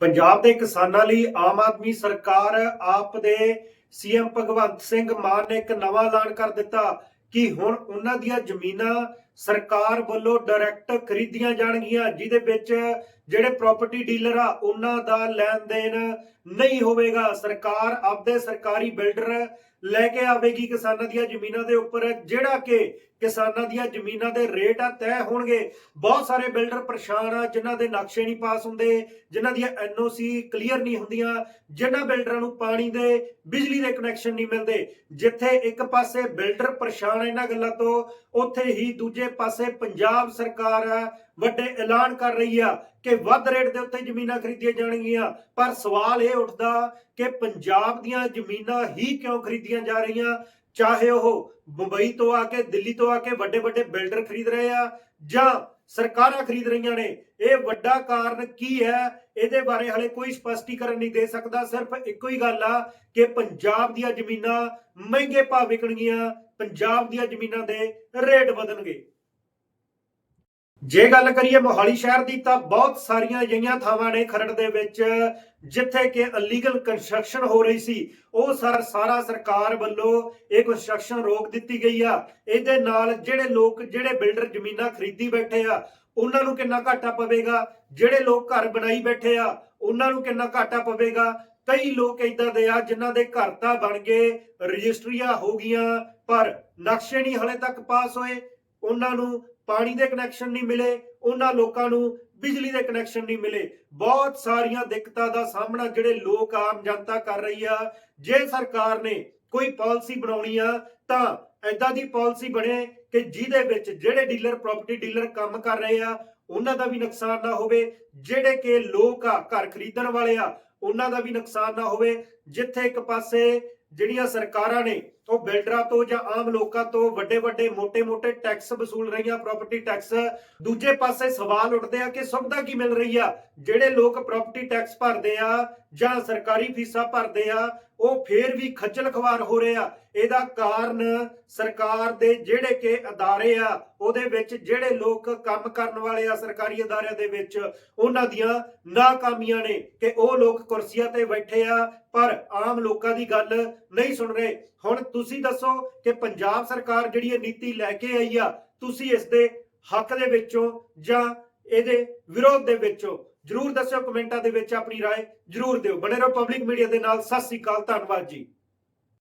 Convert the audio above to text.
ਪੰਜਾਬ ਦੇ ਕਿਸਾਨਾਂ ਲਈ ਆਮ ਆਦਮੀ ਸਰਕਾਰ ਆਪ ਦੇ ਸੀਐਮ ਭਗਵੰਤ ਸਿੰਘ ਮਾਨ ਨੇ ਇੱਕ ਨਵਾਂ ਐਲਾਨ ਕਰ ਦਿੱਤਾ ਕਿ ਹੁਣ ਉਹਨਾਂ ਦੀਆਂ ਜ਼ਮੀਨਾਂ ਸਰਕਾਰ ਵੱਲੋਂ ਡਾਇਰੈਕਟ ਖਰੀਦੀਆਂ ਜਾਣਗੀਆਂ, ਜਿਹਦੇ ਵਿੱਚ ਜਿਹੜੇ ਪ੍ਰਾਪਰਟੀ ਡੀਲਰ ਆ, ਉਹਨਾਂ ਦਾ ਲੈਣ ਦੇਣ ਨਹੀਂ ਹੋਵੇਗਾ। ਸਰਕਾਰ ਆਪਦੇ ਸਰਕਾਰੀ ਬਿਲਡਰ ਲੈ ਕੇ ਆਵੇਗੀ ਕਿਸਾਨਾਂ ਦੀਆਂ ਜ਼ਮੀਨਾਂ ਦੇ ਉੱਪਰ, ਜਿਹੜਾ ਕਿ ਕਿਸਾਨਾਂ ਦੀਆਂ ਜ਼ਮੀਨਾਂ ਦੇ ਰੇਟ ਆ ਤੈਅ ਹੋਣਗੇ। ਬਹੁਤ ਸਾਰੇ ਬਿਲਡਰ ਪਰੇਸ਼ਾਨ ਆ, ਜਿਨ੍ਹਾਂ ਦੇ ਨਕਸ਼ੇ ਨਹੀਂ ਪਾਸ ਹੁੰਦੇ, ਜਿਨ੍ਹਾਂ ਦੀਆਂ ਐਨਓਸੀ ਕਲੀਅਰ ਨਹੀਂ ਹੁੰਦੀਆਂ, ਜਿਨ੍ਹਾਂ ਬਿਲਡਰਾਂ ਨੂੰ ਪਾਣੀ ਦੇ, ਬਿਜਲੀ ਦੇ ਕਨੈਕਸ਼ਨ ਨਹੀਂ ਮਿਲਦੇ। ਜਿੱਥੇ ਇੱਕ ਪਾਸੇ ਬਿਲਡਰ ਪਰੇਸ਼ਾਨ ਆ ਇਹਨਾਂ ਗੱਲਾਂ ਤੋਂ, ਉੱਥੇ ਹੀ ਦੂਜੇ ਪਾਸੇ ਪੰਜਾਬ ਸਰਕਾਰ ਵੱਡੇ ਐਲਾਨ ਕਰ ਰਹੀ ਆ ਕਿ ਵੱਧ ਰੇਟ ਦੇ ਉੱਤੇ ਜ਼ਮੀਨਾਂ ਖਰੀਦੀਆਂ ਜਾਣਗੀਆਂ। ਪਰ ਸਵਾਲ ਇਹ ਉੱਠਦਾ ਕਿ ਪੰਜਾਬ ਦੀਆਂ ਜ਼ਮੀਨਾਂ ਹੀ ਕਿਉਂ ਖਰੀਦੀਆਂ ਜਾ ਰਹੀਆਂ? ਚਾਹੇ ਉਹ ਮੁੰਬਈ ਤੋਂ ਆ ਕੇ, ਦਿੱਲੀ ਤੋਂ ਆ ਕੇ ਵੱਡੇ ਵੱਡੇ ਬਿਲਡਰ ਖਰੀਦ ਰਹੇ ਆ ਜਾਂ ਸਰਕਾਰਾਂ ਖਰੀਦ ਰਹੀਆਂ ਨੇ। ਇਹ ਵੱਡਾ ਕਾਰਨ ਕੀ ਹੈ? ਇਹਦੇ ਬਾਰੇ ਹਲੇ ਕੋਈ ਸਪਸ਼ਟੀਕਰਨ ਨਹੀਂ ਦੇ ਸਕਦਾ। ਸਿਰਫ ਇੱਕੋ ਹੀ ਗੱਲ ਆ ਕਿ ਪੰਜਾਬ ਦੀਆਂ ਜ਼ਮੀਨਾਂ ਮਹਿੰਗੇ ਭਾਅ ਵਿਕਣਗੀਆਂ। ਪੰਜਾਬ ਦੀਆਂ ਜ਼ਮੀਨਾਂ ਦੇ ਰੇਟ ਵਧਣਗੇ। ਜੇ ਗੱਲ ਕਰੀਏ ਮੋਹਾਲੀ ਸ਼ਹਿਰ ਦੀ ਤਾਂ ਬਹੁਤ ਸਾਰੀਆਂ ਅਜਿਹੀਆਂ ਥਾਵਾਂ ਨੇ ਖਰੜ ਦੇ ਵਿੱਚ, ਜਿੱਥੇ ਕਿ ਅਲੀਗਲ ਕੰਸਟਰਕਸ਼ਨ ਹੋ ਰਹੀ ਸੀ। ਉਹ ਸਰ ਸਾਰਾ ਸਰਕਾਰ ਵੱਲੋਂ ਇਹ ਕੰਸਟਰਕਸ਼ਨ ਰੋਕ ਦਿੱਤੀ ਗਈ ਆ। ਇਹਦੇ ਨਾਲ ਜਿਹੜੇ ਲੋਕ, ਜਿਹੜੇ ਬਿਲਡਰ ਜ਼ਮੀਨਾਂ ਖਰੀਦੀ ਬੈਠੇ ਆ, ਉਹਨਾਂ ਨੂੰ ਕਿੰਨਾ ਘਾਟਾ ਪਵੇਗਾ? ਜਿਹੜੇ ਲੋਕ ਘਰ ਬਣਾਈ ਬੈਠੇ ਆ, ਉਹਨਾਂ ਨੂੰ ਕਿੰਨਾ ਘਾਟਾ ਪਵੇਗਾ? ਕਈ ਲੋਕ ਇਦਾਂ ਦੇ ਆ ਜਿਨ੍ਹਾਂ ਦੇ ਘਰ ਤਾਂ ਬਣ ਗਏ ਰਜਿਸਟਰੀਆਂ ਹੋ ਗਈਆਂ, ਪਰ ਨਕਸ਼ੇ ਨਹੀਂ ਹਲੇ ਤੱਕ ਪਾਸ ਹੋਏ। ਉਹਨਾਂ ਨੂੰ ਪਾਣੀ ਦੇ ਕਨੈਕਸ਼ਨ ਨਹੀਂ ਮਿਲੇ, ਉਹਨਾਂ ਲੋਕਾਂ ਨੂੰ ਬਿਜਲੀ ਦੇ ਕਨੈਕਸ਼ਨ ਨਹੀਂ ਮਿਲੇ। ਬਹੁਤ ਸਾਰੀਆਂ ਦਿੱਕਤਾਂ ਦਾ ਸਾਹਮਣਾ ਜਿਹੜੇ ਲੋਕ ਆਮ ਜਨਤਾ ਕਰ ਰਹੀ ਆ, ਜੇ ਸਰਕਾਰ ਨੇ ਕੋਈ ਪਾਲਿਸੀ ਬਣਾਉਣੀ ਆ, ਤਾਂ ਐਦਾਂ ਦੀ ਪਾਲਿਸੀ ਬਣੇ ਕਿ ਜਿਹਦੇ ਵਿੱਚ ਜਿਹੜੇ ਡੀਲਰ ਪ੍ਰਾਪਰਟੀ ਡੀਲਰ ਕੰਮ ਕਰ ਰਹੇ ਆ, ਉਹਨਾਂ ਦਾ ਵੀ ਨੁਕਸਾਨ ਨਾ ਹੋਵੇ। ਜਿਹੜੇ ਕਿ ਲੋਕ ਆ, ਘਰ ਖਰੀਦਣ ਵਾਲੇ ਆ, ਉਹਨਾਂ ਦਾ ਵੀ ਨੁਕਸਾਨ ਨਾ ਹੋਵੇ। ਜਿੱਥੇ ਇੱਕ ਪਾਸੇ ਜਿਹੜੀਆਂ ਸਰਕਾਰਾਂ ਨੇ ਉਹ ਬਿਲਡਰਾਂ ਤੋਂ ਜਾਂ ਆਮ ਲੋਕਾਂ ਤੋਂ ਵੱਡੇ ਵੱਡੇ ਮੋٹے ਮੋٹے ਟੈਕਸ ਵਸੂਲ ਰਹੀਆਂ ਪ੍ਰਾਪਰਟੀ ਟੈਕਸ ਦੂਜੇ ਪਾਸੇ ਸਵਾਲ ਉੱਠਦੇ ਆ ਕਿ ਸੁਵਿਧਾ ਕੀ ਮਿਲ ਰਹੀ ਆ? ਜਿਹੜੇ ਲੋਕ ਪ੍ਰਾਪਰਟੀ ਟੈਕਸ ਭਰਦੇ ਆ ਜਾਂ ਸਰਕਾਰੀ ਫੀਸਾਂ ਭਰਦੇ ਆ, ਉਹ ਫੇਰ ਵੀ ਖੱਜਲ ਖਵਾਰ ਹੋ ਰਹੇ ਆ। ਇਹਦਾ ਕਾਰਨ ਸਰਕਾਰ ਦੇ ਜਿਹੜੇ ਕਿ ਅਦਾਰੇ ਆ ਉਹਦੇ ਵਿੱਚ ਜਿਹੜੇ ਲੋਕ ਕੰਮ ਕਰਨ ਵਾਲੇ ਆ ਸਰਕਾਰੀ ਅਦਾਰਿਆਂ ਦੇ ਵਿੱਚ ਉਹਨਾਂ ਦੀਆਂ ਨਾਕਾਮੀਆਂ ਨੇ ਕਿ ਉਹ ਲੋਕ ਕੁਰਸੀਆਂ ਤੇ ਬੈਠੇ ਆ ਪਰ ਆਮ ਲੋਕਾਂ ਦੀ ਗੱਲ ਨਹੀਂ ਸੁਣ ਰਹੇ ਹੁਣ ਤੁਸੀਂ ਦੱਸੋ ਕਿ ਪੰਜਾਬ ਸਰਕਾਰ ਜਿਹੜੀ ਇਹ ਨੀਤੀ ਲੈ ਕੇ ਆਈ ਆ ਤੁਸੀਂ ਇਸ ਦੇ ਹੱਕ ਦੇ ਵਿੱਚੋਂ ਜਾਂ ਇਹਦੇ ਵਿਰੋਧ ਦੇ ਵਿੱਚੋਂ ਜਰੂਰ ਦੱਸਿਓ ਕਮੈਂਟਾਂ ਦੇ ਵਿੱਚ ਆਪਣੀ رائے ਜਰੂਰ ਦਿਓ ਬਣੇ ਰਹੋ ਪਬਲਿਕ ਮੀਡੀਆ ਦੇ ਨਾਲ ਸਤਿ ਸ੍ਰੀ ਅਕਾਲ ਧੰਨਵਾਦ ਜੀ